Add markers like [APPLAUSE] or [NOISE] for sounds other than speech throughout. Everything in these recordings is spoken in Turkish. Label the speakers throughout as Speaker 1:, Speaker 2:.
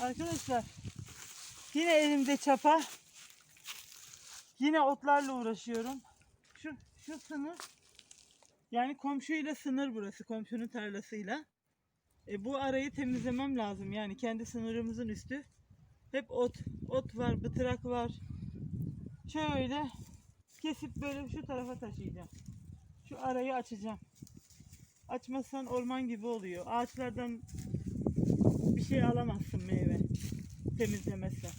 Speaker 1: Arkadaşlar yine elimde çapa. Yine otlarla uğraşıyorum. Şu şu sınır yani komşuyla sınır burası. Komşunun tarlasıyla. E, bu arayı temizlemem lazım. Yani kendi sınırımızın üstü. Hep ot. Ot var, bıtırak var. Şöyle kesip böyle şu tarafa taşıyacağım. Şu arayı açacağım. Açmazsan orman gibi oluyor. Ağaçlardan bir şey alamazsın meyve temizlemezsen.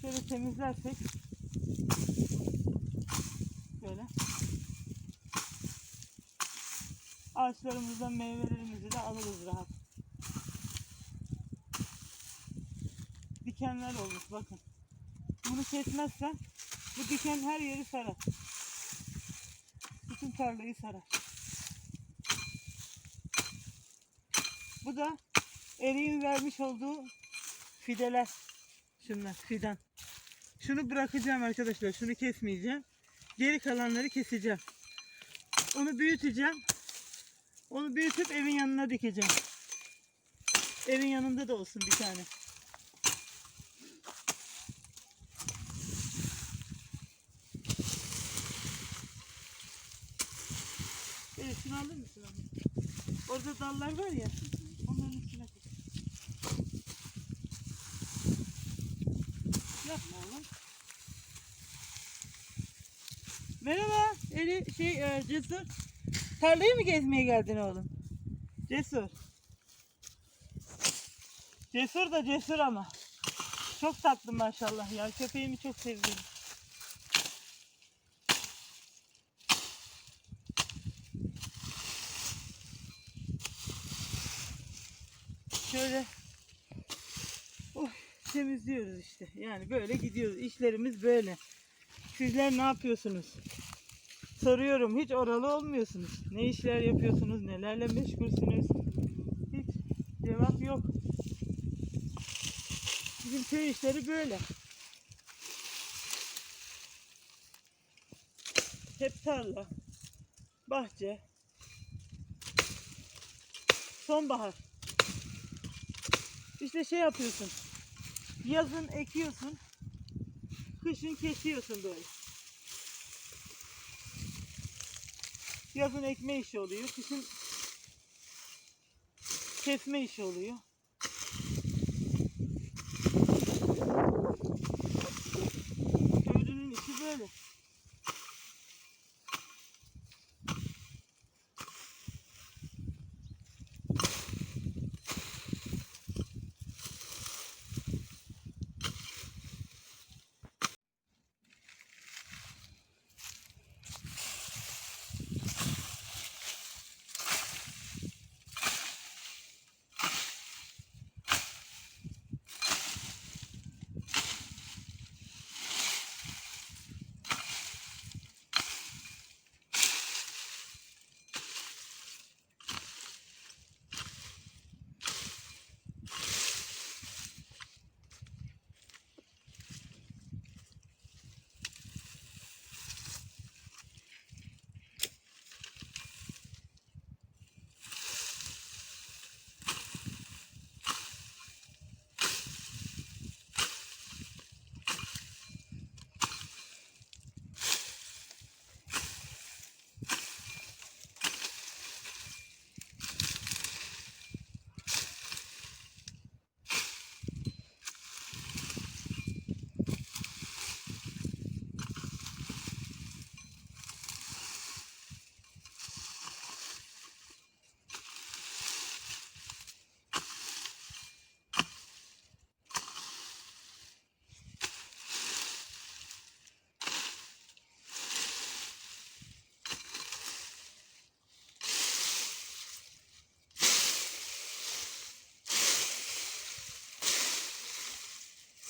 Speaker 1: Şöyle temizlersek böyle ağaçlarımızdan meyvelerimizi de alırız rahat. Dikenler olmuş bakın. Bunu kesmezsen bu diken her yeri sarar. Bütün tarlayı sarar. Bu da eriğin vermiş olduğu fideler. Şunlar fidan. Şunu bırakacağım arkadaşlar. Şunu kesmeyeceğim. Geri kalanları keseceğim. Onu büyüteceğim. Onu büyütüp evin yanına dikeceğim. Evin yanında da olsun bir tane. Evet şunu alır mısın? Orada dallar var ya. Onların içine koy. Yapma oğlum. Merhaba. Eli şey e, Cesur. Tarlayı mı gezmeye geldin oğlum? Cesur. Cesur da cesur ama. Çok tatlı maşallah ya. Köpeğimi çok sevdim. Şöyle oh, temizliyoruz işte. Yani böyle gidiyoruz. İşlerimiz böyle. Sizler ne yapıyorsunuz? Soruyorum hiç oralı olmuyorsunuz. Ne işler yapıyorsunuz? Nelerle meşgulsünüz? Hiç cevap yok. Bizim köy işleri böyle. Hep tarla, bahçe, sonbahar. İşte şey yapıyorsun. Yazın ekiyorsun. Kışın kesiyorsun böyle. Yazın ekme işi oluyor. Kışın kesme işi oluyor. Köylünün işi böyle.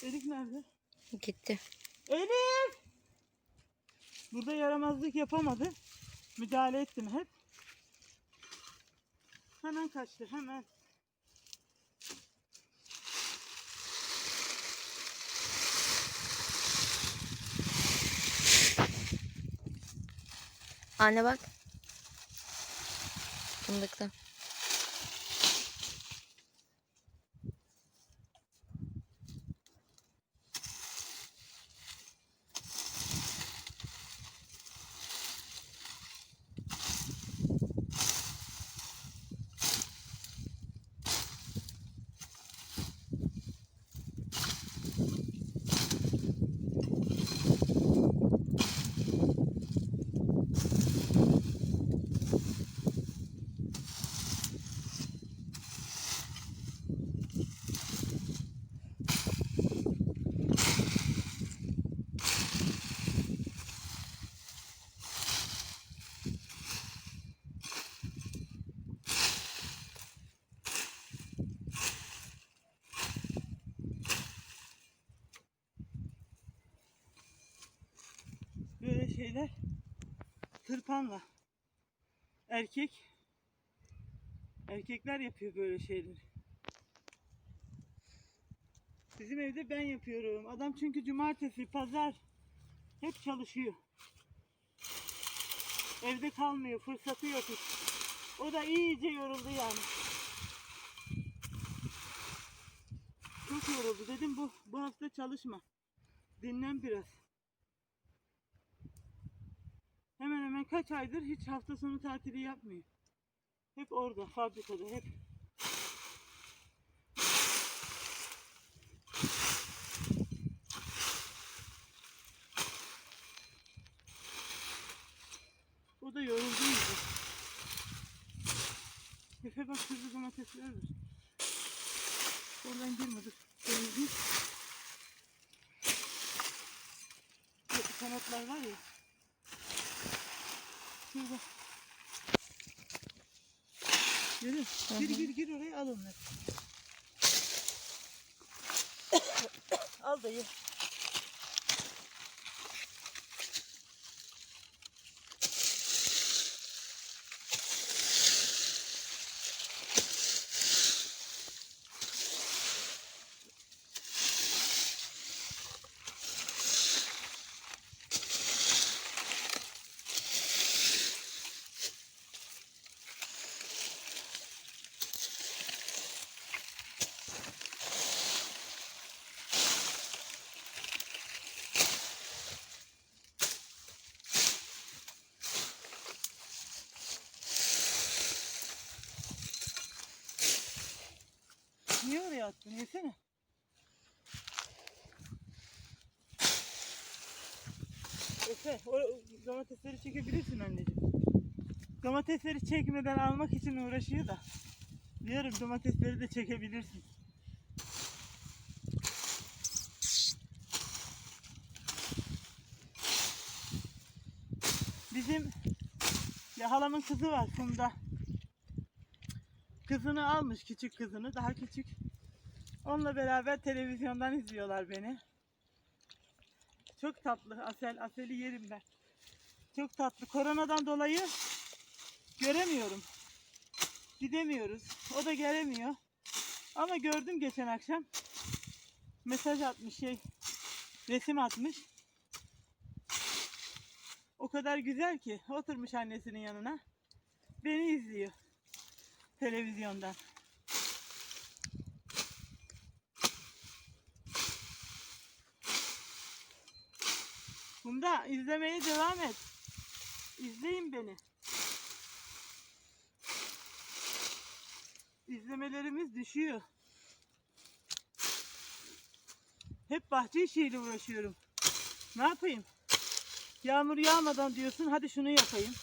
Speaker 1: Elif nerede?
Speaker 2: Gitti.
Speaker 1: Elif! Burada yaramazlık yapamadı. Müdahale ettim hep. Hemen kaçtı hemen.
Speaker 2: Anne bak. Fındıkta.
Speaker 1: Şeyler tırpanla. Erkek erkekler yapıyor böyle şeyleri. Bizim evde ben yapıyorum. Adam çünkü cumartesi, pazar hep çalışıyor. Evde kalmıyor, fırsatı yok hiç. O da iyice yoruldu yani. Çok yoruldu. Dedim bu bu hafta çalışma. Dinlen biraz. Hemen hemen kaç aydır hiç hafta sonu tatili yapmıyor. Hep orada, fabrikada, hep. O da yoruldu iyice. Efe bak şurada domatesler var. Oradan girmedik. Temizlik. Kanatlar var ya. Şurada. Yürü. Gir gir gir oraya al onları. [COUGHS] al da ye. Oraya attın? Yesene. Efe, o domatesleri çekebilirsin anneciğim. Domatesleri çekmeden almak için uğraşıyor da. Diyorum domatesleri de çekebilirsin. Bizim ya halamın kızı var Funda. Kızını almış küçük kızını daha küçük. Onunla beraber televizyondan izliyorlar beni. Çok tatlı Asel. Asel'i yerim ben. Çok tatlı. Koronadan dolayı göremiyorum. Gidemiyoruz. O da gelemiyor. Ama gördüm geçen akşam. Mesaj atmış şey. Resim atmış. O kadar güzel ki oturmuş annesinin yanına. Beni izliyor televizyondan. Bunda izlemeye devam et. İzleyin beni. İzlemelerimiz düşüyor. Hep bahçe işiyle uğraşıyorum. Ne yapayım? Yağmur yağmadan diyorsun hadi şunu yapayım.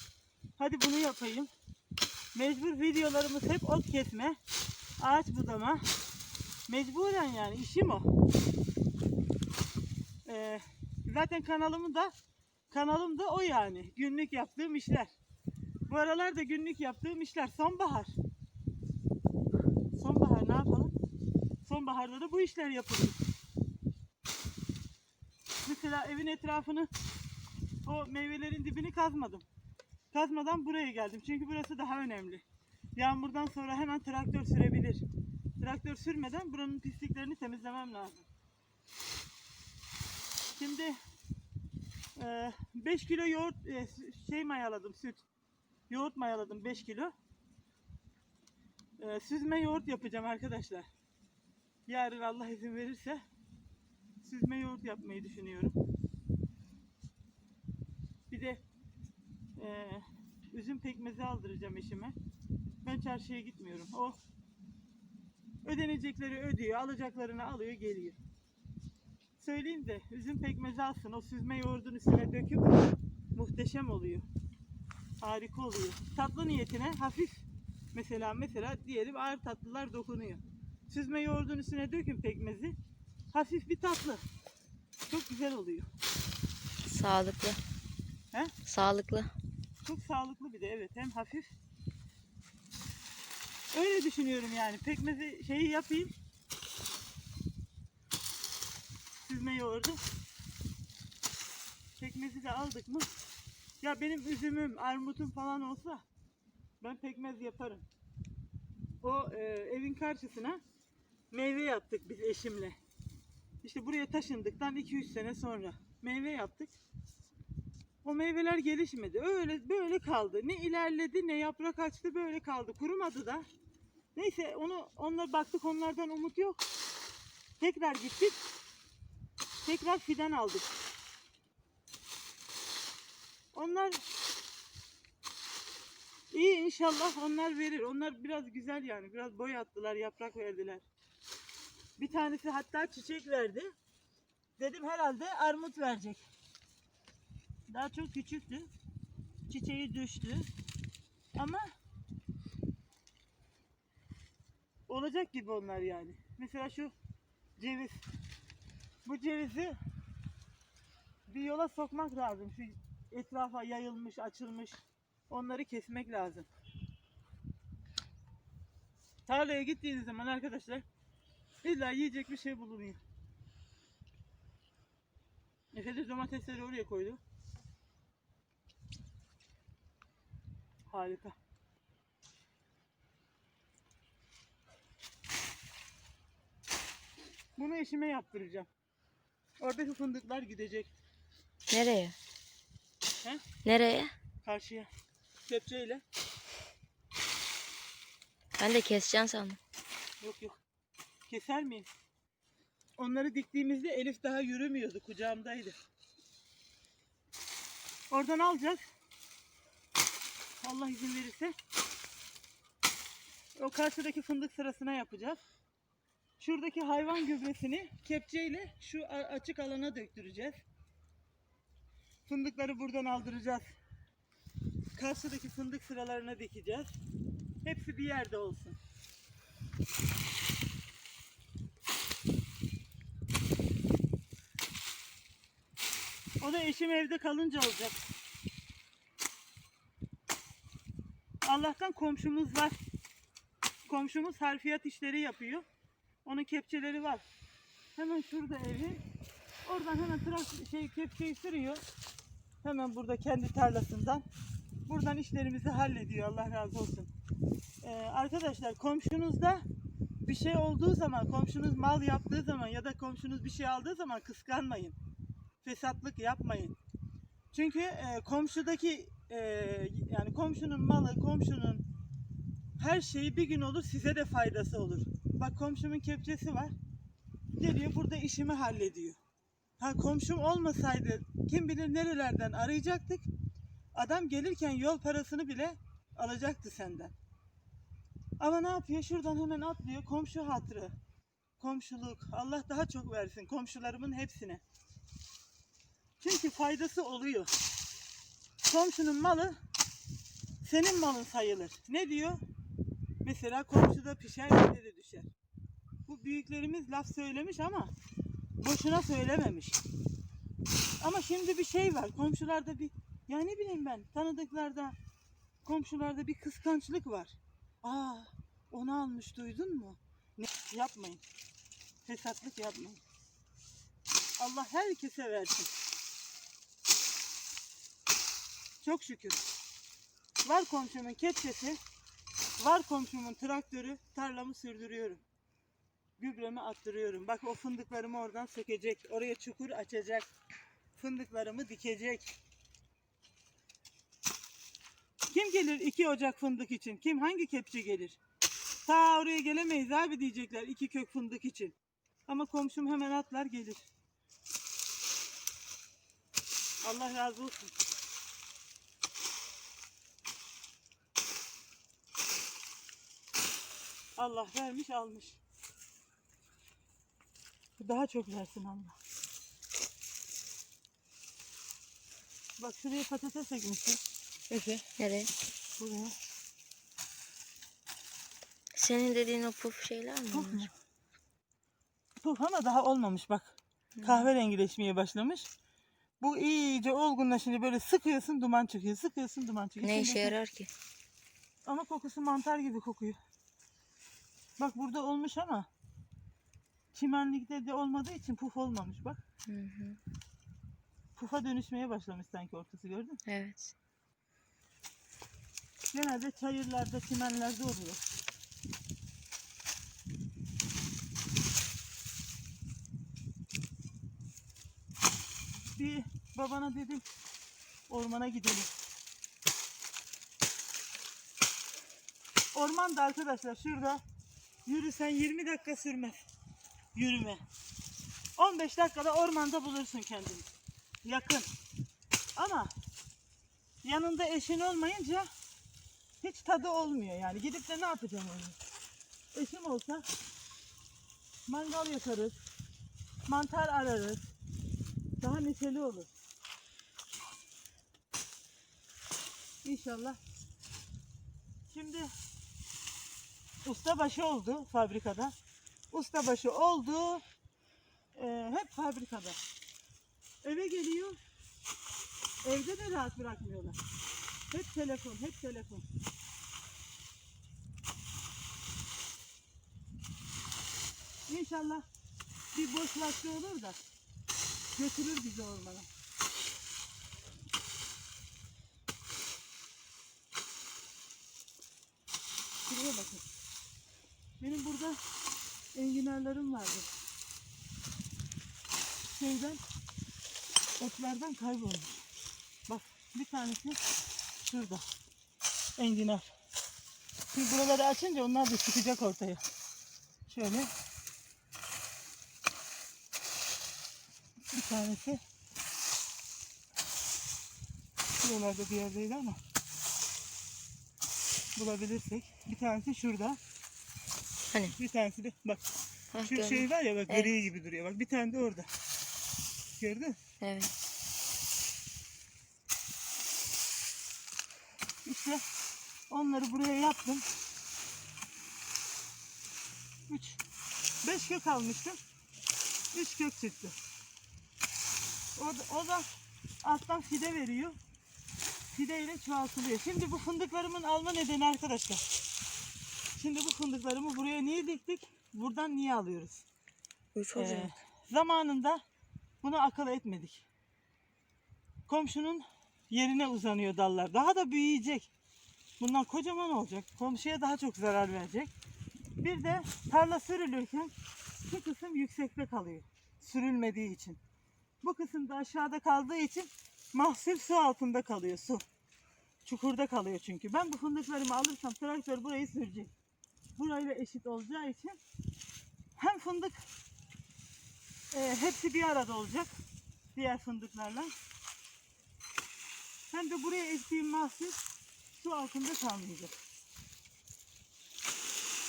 Speaker 1: Hadi bunu yapayım. Mecbur videolarımız hep ot kesme, ağaç budama. Mecburen yani işim o. Ee, zaten kanalımın da kanalım da o yani. Günlük yaptığım işler. Bu aralar da günlük yaptığım işler. Sonbahar. Sonbahar ne yapalım? Sonbaharda da bu işler yapılıyor. Mesela evin etrafını o meyvelerin dibini kazmadım. Kazmadan buraya geldim. Çünkü burası daha önemli. Yağmurdan sonra hemen traktör sürebilir. Traktör sürmeden buranın pisliklerini temizlemem lazım. Şimdi 5 kilo yoğurt e, şey mayaladım süt. Yoğurt mayaladım 5 kilo. E, süzme yoğurt yapacağım arkadaşlar. Yarın Allah izin verirse süzme yoğurt yapmayı düşünüyorum. Bir de ee, üzüm pekmezi aldıracağım eşime. Ben çarşıya gitmiyorum. O ödenecekleri ödüyor, alacaklarını alıyor, geliyor. Söyleyeyim de üzüm pekmezi alsın. O süzme yoğurdun üstüne döküp muhteşem oluyor. Harika oluyor. Tatlı niyetine hafif mesela mesela diyelim ağır tatlılar dokunuyor. Süzme yoğurdun üstüne dökün pekmezi. Hafif bir tatlı. Çok güzel oluyor.
Speaker 2: Sağlıklı.
Speaker 1: He?
Speaker 2: Sağlıklı.
Speaker 1: Çok sağlıklı bir de evet hem hafif. Öyle düşünüyorum yani. Pekmezi şeyi yapayım. Süzme yoğurdu. Pekmezi de aldık mı Ya benim üzümüm, armutum falan olsa ben pekmez yaparım. O e, evin karşısına meyve yaptık biz eşimle. İşte buraya taşındıktan 2-3 sene sonra meyve yaptık. O meyveler gelişmedi. Öyle böyle kaldı. Ne ilerledi ne yaprak açtı böyle kaldı. Kurumadı da. Neyse onu onlar baktık onlardan umut yok. Tekrar gittik. Tekrar fidan aldık. Onlar iyi inşallah onlar verir. Onlar biraz güzel yani. Biraz boy attılar, yaprak verdiler. Bir tanesi hatta çiçek verdi. Dedim herhalde armut verecek. Daha çok küçüktü. Çiçeği düştü. Ama olacak gibi onlar yani. Mesela şu ceviz. Bu cevizi bir yola sokmak lazım. Şu etrafa yayılmış, açılmış. Onları kesmek lazım. Tarlaya gittiğiniz zaman arkadaşlar illa yiyecek bir şey bulunuyor. Efe de domatesleri oraya koydu. Harika. Bunu eşime yaptıracağım. Oradaki fındıklar gidecek.
Speaker 2: Nereye?
Speaker 1: He?
Speaker 2: Nereye?
Speaker 1: Karşıya. Kepçeyle.
Speaker 2: Ben de keseceğim sandım.
Speaker 1: Yok yok. Keser miyim? Onları diktiğimizde Elif daha yürümüyordu. Kucağımdaydı. Oradan alacağız. Allah izin verirse. O karşıdaki fındık sırasına yapacağız. Şuradaki hayvan gübresini kepçeyle şu açık alana döktüreceğiz. Fındıkları buradan aldıracağız. Karşıdaki fındık sıralarına dikeceğiz. Hepsi bir yerde olsun. O da eşim evde kalınca olacak. Allah'tan komşumuz var. Komşumuz harfiyat işleri yapıyor. Onun kepçeleri var. Hemen şurada evi. Oradan hemen trak şey kepçeyi sürüyor. Hemen burada kendi tarlasından. Buradan işlerimizi hallediyor. Allah razı olsun. Ee, arkadaşlar komşunuzda bir şey olduğu zaman, komşunuz mal yaptığı zaman ya da komşunuz bir şey aldığı zaman kıskanmayın fesatlık yapmayın. Çünkü e, komşudaki e, yani komşunun malı, komşunun her şeyi bir gün olur size de faydası olur. Bak komşumun kepçesi var. Geliyor burada işimi hallediyor. Ha komşum olmasaydı kim bilir nerelerden arayacaktık. Adam gelirken yol parasını bile alacaktı senden. Ama ne yapıyor? Şuradan hemen atlıyor. Komşu hatırı. Komşuluk. Allah daha çok versin komşularımın hepsine. Çünkü faydası oluyor. Komşunun malı senin malın sayılır. Ne diyor? Mesela komşuda pişer bende de düşer. Bu büyüklerimiz laf söylemiş ama boşuna söylememiş. Ama şimdi bir şey var. Komşularda bir ya ne bileyim ben tanıdıklarda komşularda bir kıskançlık var. Aa onu almış duydun mu? Ne? Yapmayın. Fesatlık yapmayın. Allah herkese versin. Çok şükür. Var komşumun kepçesi, var komşumun traktörü, tarlamı sürdürüyorum. Gübremi attırıyorum. Bak o fındıklarımı oradan sökecek. Oraya çukur açacak. Fındıklarımı dikecek. Kim gelir 2 Ocak fındık için? Kim hangi kepçe gelir? Ta oraya gelemeyiz abi diyecekler iki kök fındık için. Ama komşum hemen atlar gelir. Allah razı olsun. Allah vermiş almış. Daha çok versin Allah. Bak şuraya patates ekmişim. Efe
Speaker 2: Nereye?
Speaker 1: buraya.
Speaker 2: Senin dediğin o puf şeyler mi?
Speaker 1: Puf mu? Puf ama daha olmamış bak. Kahverengileşmeye başlamış. Bu iyice olgunlaşınca böyle sıkıyorsun duman çıkıyor. Sıkıyorsun duman çıkıyor.
Speaker 2: Ne işe yarar ki?
Speaker 1: Ama kokusu mantar gibi kokuyor. Bak burada olmuş ama çimenlikte de olmadığı için puf olmamış bak.
Speaker 2: Hı hı.
Speaker 1: pufa dönüşmeye başlamış sanki ortası gördün mü?
Speaker 2: Evet.
Speaker 1: Genelde çayırlarda, çimenlerde oluyor. Bir babana dedim ormana gidelim. Orman da arkadaşlar şurada yürüsen 20 dakika sürmez. Yürüme. 15 dakikada ormanda bulursun kendini. Yakın. Ama yanında eşin olmayınca hiç tadı olmuyor yani. Gidip de ne yapacağım onu? Eşim olsa mangal yakarız, mantar ararız. Daha neşeli olur. İnşallah. Şimdi ustabaşı oldu fabrikada. Ustabaşı oldu. Ee, hep fabrikada. Eve geliyor. Evde de rahat bırakmıyorlar. Hep telefon, hep telefon. İnşallah bir boş vakti olur da götürür bizi ormana. Şuraya bakın. Benim burada enginarlarım vardı. Şeyden, otlardan kaybolmuş. Bak bir tanesi şurada. Enginar. Şimdi buraları açınca onlar da çıkacak ortaya. Şöyle. Bir tanesi buralarda bir yerdeydi ama bulabilirsek. Bir tanesi şurada.
Speaker 2: Hani?
Speaker 1: Bir tanesi de bak
Speaker 2: Hah,
Speaker 1: şu
Speaker 2: gördüm.
Speaker 1: şey var ya bak
Speaker 2: Evet.
Speaker 1: gri gibi duruyor. Bak bir tane de orada. Gördün?
Speaker 2: Evet.
Speaker 1: İşte onları buraya yaptım. 3 5 kök almıştım. 3 kök çıktı. O da, o da alttan fide veriyor. Fide ile çoğaltılıyor. Şimdi bu fındıklarımın alma nedeni arkadaşlar. Şimdi bu fındıklarımı buraya niye diktik? Buradan niye alıyoruz? Ee, zamanında bunu akıl etmedik. Komşunun yerine uzanıyor dallar. Daha da büyüyecek. Bundan kocaman olacak. Komşuya daha çok zarar verecek. Bir de tarla sürülürken şu kısım yüksekte kalıyor. Sürülmediği için. Bu kısım da aşağıda kaldığı için mahsul su altında kalıyor su. Çukurda kalıyor çünkü. Ben bu fındıklarımı alırsam traktör burayı sürecek. Burayla eşit olacağı için hem fındık e, hepsi bir arada olacak. Diğer fındıklarla. Hem de buraya ektiğim mahsul su altında kalmayacak.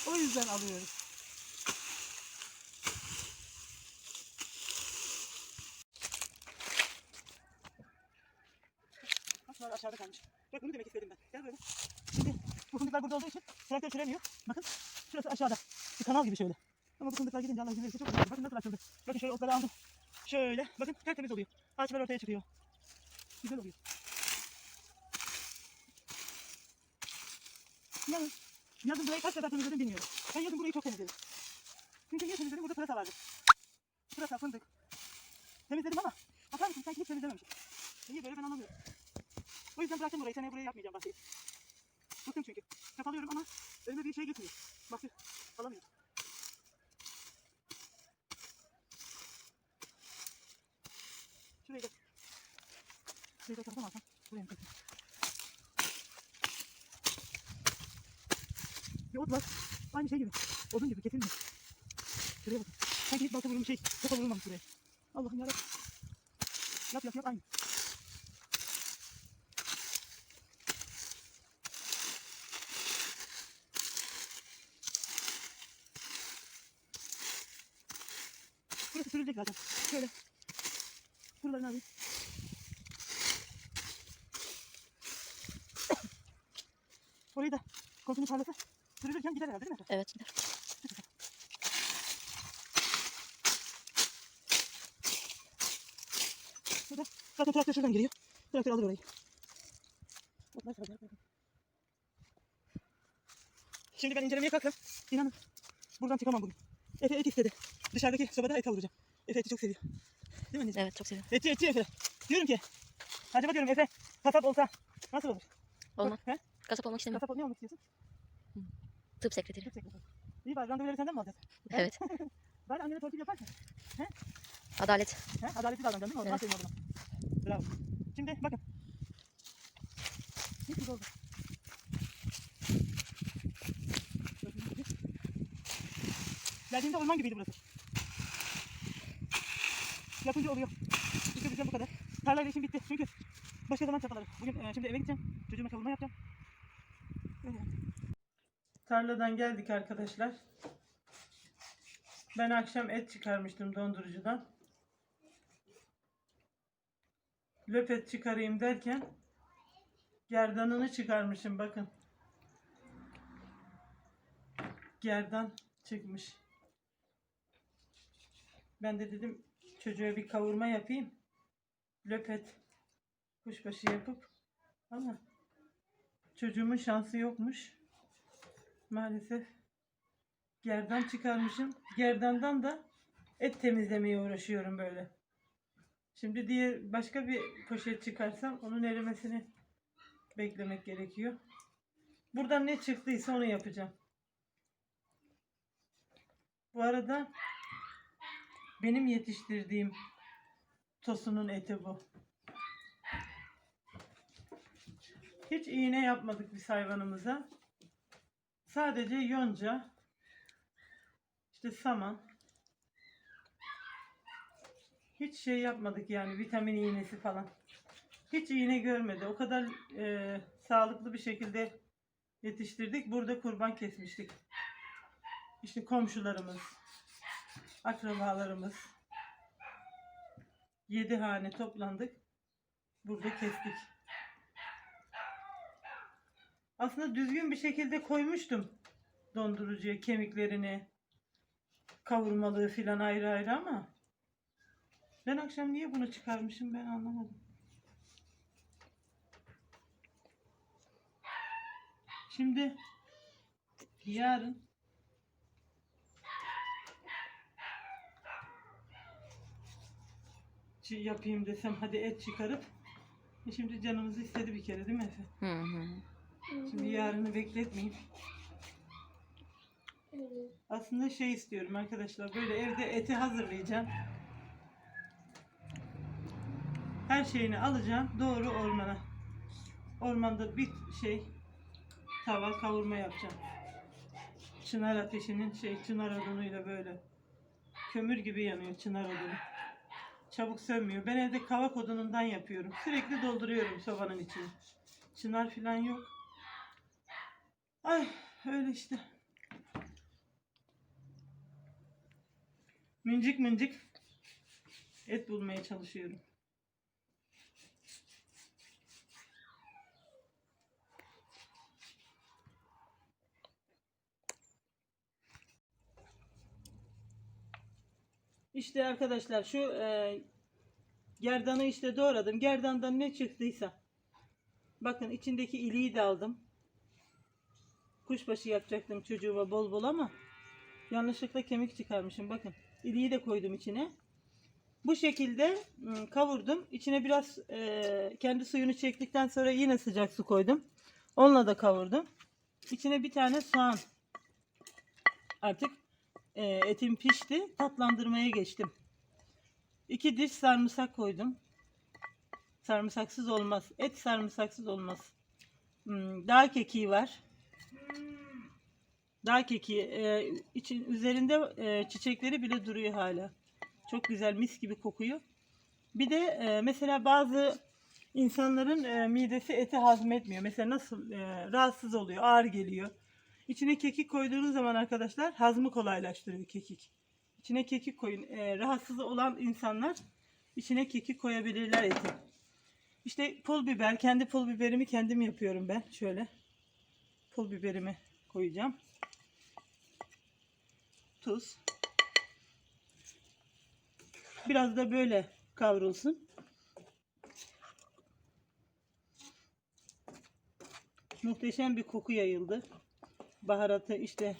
Speaker 1: O yüzden alıyoruz. Aşağıda kalmış. Bak bunu demek istedim ben. Gel böyle. Bu fındıklar burada olduğu için traktör süremiyor. Bakın şurası aşağıda. Bir kanal gibi şöyle. Ama bu fındıklar gidince Allah izin verirse çok güzel. Bakın nasıl açıldı. Bakın şöyle otları aldım. Şöyle. Bakın tertemiz oluyor. Ağaçlar ortaya çıkıyor. Güzel oluyor. Yazın, yazın burayı kaç sefer temizledim bilmiyorum. Ben yazın burayı çok temizledim. Çünkü niye temizledim? Burada pırasa vardı. Pırasa, fındık. Temizledim ama bakar mısın sanki hiç temizlememişim. Niye böyle ben anlamıyorum. O yüzden bıraktım burayı. Seneye burayı yapmayacağım bahçeyi. Bıktım çünkü. Kapalıyorum ama önüme bir şey gitmiyor. Bahçe alamıyorum. Şurayı da Şurayı da alsam? Buraya mı koysam? Bir ot var. Aynı şey gibi. Odun gibi kesilmiyor. Şuraya bakın. Sanki hiç balta vurulmuş şey. Kafa vurulmamış buraya. Allah'ım yarabbim. Yap yap yap aynı. Burası sürülecek zaten. Şöyle. Buralarını alayım. Orayı da komşunun tarlası sürülürken gider herhalde değil mi?
Speaker 2: Evet.
Speaker 1: Burada zaten traktör şuradan giriyor. Traktör alır orayı. Şimdi ben incelemeye kalksam inanın buradan çıkamam bugün. Efe et istedi. Dışarıdaki sobada et kavuracağım. Efe eti çok seviyor. Değil mi anneciğim?
Speaker 2: Evet çok seviyorum.
Speaker 1: Eti eti Efe. Diyorum ki acaba diyorum Efe kasap olsa nasıl olur?
Speaker 2: Olmaz.
Speaker 1: He?
Speaker 2: Kasap olmak istemiyorum.
Speaker 1: Kasap ol ne olmak istiyorsun?
Speaker 2: Tıp sekreteri.
Speaker 1: Tıp sekreteri. İyi bari randevuları senden mi alacağız?
Speaker 2: Evet. [LAUGHS]
Speaker 1: Bari annene torpil yaparsın.
Speaker 2: Adalet.
Speaker 1: He? Adaletli davranacaksın değil mi?
Speaker 2: Evet.
Speaker 1: Aferin oğluma. Bravo. Şimdi bakın. Mis gibi oldu. Geldiğimde orman gibiydi burası. Yapınca oluyor. İşte bizden bu kadar. Tarlayla işim bitti. Çünkü başka zaman çapalarım. Bugün e, şimdi eve gideceğim. Çocuğuma kavurma yapacağım. Tarladan geldik arkadaşlar. Ben akşam et çıkarmıştım dondurucudan. Löpet çıkarayım derken gerdanını çıkarmışım bakın. Gerdan çıkmış. Ben de dedim çocuğa bir kavurma yapayım. Löpet kuşbaşı yapıp ama çocuğumun şansı yokmuş. Maalesef gerdan çıkarmışım. Gerdandan da et temizlemeye uğraşıyorum böyle. Şimdi diğer başka bir poşet çıkarsam onun erimesini beklemek gerekiyor. Buradan ne çıktıysa onu yapacağım. Bu arada benim yetiştirdiğim tosunun eti bu. Hiç iğne yapmadık biz hayvanımıza. Sadece yonca, işte saman, hiç şey yapmadık yani vitamin iğnesi falan. Hiç iğne görmedi. O kadar e, sağlıklı bir şekilde yetiştirdik. Burada kurban kesmiştik. İşte komşularımız, akrabalarımız, yedi hane toplandık. Burada kestik. Aslında düzgün bir şekilde koymuştum dondurucuya kemiklerini, kavurmalığı filan ayrı ayrı ama ben akşam niye bunu çıkarmışım ben anlamadım. Şimdi yarın yapayım desem hadi et çıkarıp e şimdi canımız istedi bir kere değil mi Efe?
Speaker 2: Hı hı.
Speaker 1: Şimdi yarını bekletmeyeyim. Aslında şey istiyorum arkadaşlar. Böyle evde eti hazırlayacağım. Her şeyini alacağım. Doğru ormana. Ormanda bir şey tava kavurma yapacağım. Çınar ateşinin şey çınar odunuyla böyle kömür gibi yanıyor çınar odunu. Çabuk sönmüyor. Ben evde kavak odunundan yapıyorum. Sürekli dolduruyorum sobanın içini. Çınar falan yok. Ay öyle işte. Mıncık mıncık et bulmaya çalışıyorum. İşte arkadaşlar şu e, gerdanı işte doğradım. Gerdandan ne çıktıysa. Bakın içindeki iliği de aldım. Kuşbaşı yapacaktım çocuğuma bol bol ama yanlışlıkla kemik çıkarmışım. Bakın iliği de koydum içine. Bu şekilde ım, kavurdum. İçine biraz e, kendi suyunu çektikten sonra yine sıcak su koydum. Onunla da kavurdum. İçine bir tane soğan. Artık e, etim pişti. Tatlandırmaya geçtim. İki diş sarımsak koydum. Sarımsaksız olmaz. Et sarımsaksız olmaz. Hmm, dağ kekiği var. Dağ kekiği e, için üzerinde e, çiçekleri bile duruyor hala. Çok güzel mis gibi kokuyor. Bir de e, mesela bazı insanların e, midesi eti hazmetmiyor. Mesela nasıl e, rahatsız oluyor, ağır geliyor. İçine kekik koyduğunuz zaman arkadaşlar hazmı kolaylaştırıyor kekik. İçine kekik koyun. E, rahatsız olan insanlar içine kekik koyabilirler eti. İşte pul biber, kendi pul biberimi kendim yapıyorum ben. Şöyle pul biberimi koyacağım. Tuz. Biraz da böyle kavrulsun. Muhteşem bir koku yayıldı. Baharatı işte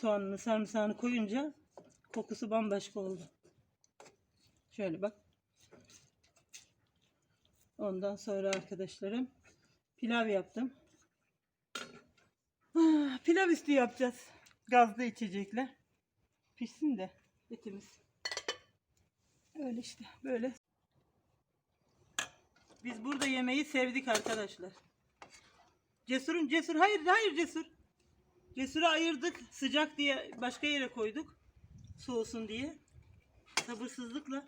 Speaker 1: soğanını, sarımsağını koyunca kokusu bambaşka oldu. Şöyle bak. Ondan sonra arkadaşlarım pilav yaptım. Ah, Pilav üstü yapacağız. Gazlı içecekle. Pişsin de etimiz. Öyle işte böyle. Biz burada yemeği sevdik arkadaşlar. Cesur'un cesur hayır hayır cesur. Cesur'u ayırdık sıcak diye başka yere koyduk. Soğusun diye. Sabırsızlıkla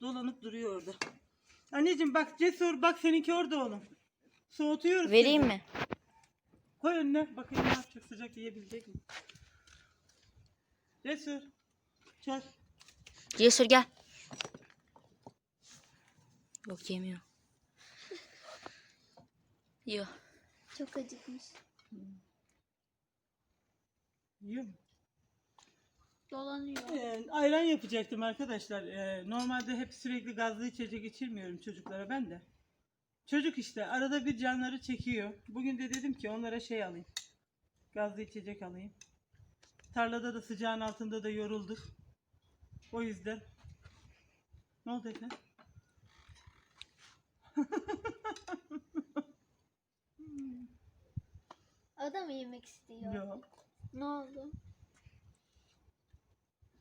Speaker 1: dolanıp duruyor orada. Anneciğim bak cesur bak seninki orada oğlum. Soğutuyoruz.
Speaker 2: Vereyim
Speaker 1: sizi.
Speaker 2: mi?
Speaker 1: Koy önüne bakayım ne yapacak sıcak yiyebilecek mi? Cesur. Çal.
Speaker 2: Cesur gel. Yok yemiyor. [LAUGHS] Yiyor.
Speaker 3: Çok acıkmış.
Speaker 1: Yiyor mu?
Speaker 3: Dolanıyor.
Speaker 1: Ee, ayran yapacaktım arkadaşlar. Ee, normalde hep sürekli gazlı içecek içirmiyorum çocuklara ben de. Çocuk işte arada bir canları çekiyor. Bugün de dedim ki onlara şey alayım. Gazlı içecek alayım. Tarlada da sıcağın altında da yorulduk. O yüzden. Ne oldu Efe? [LAUGHS]
Speaker 3: O da mı yemek istiyor?
Speaker 1: Yok.
Speaker 3: Ne oldu?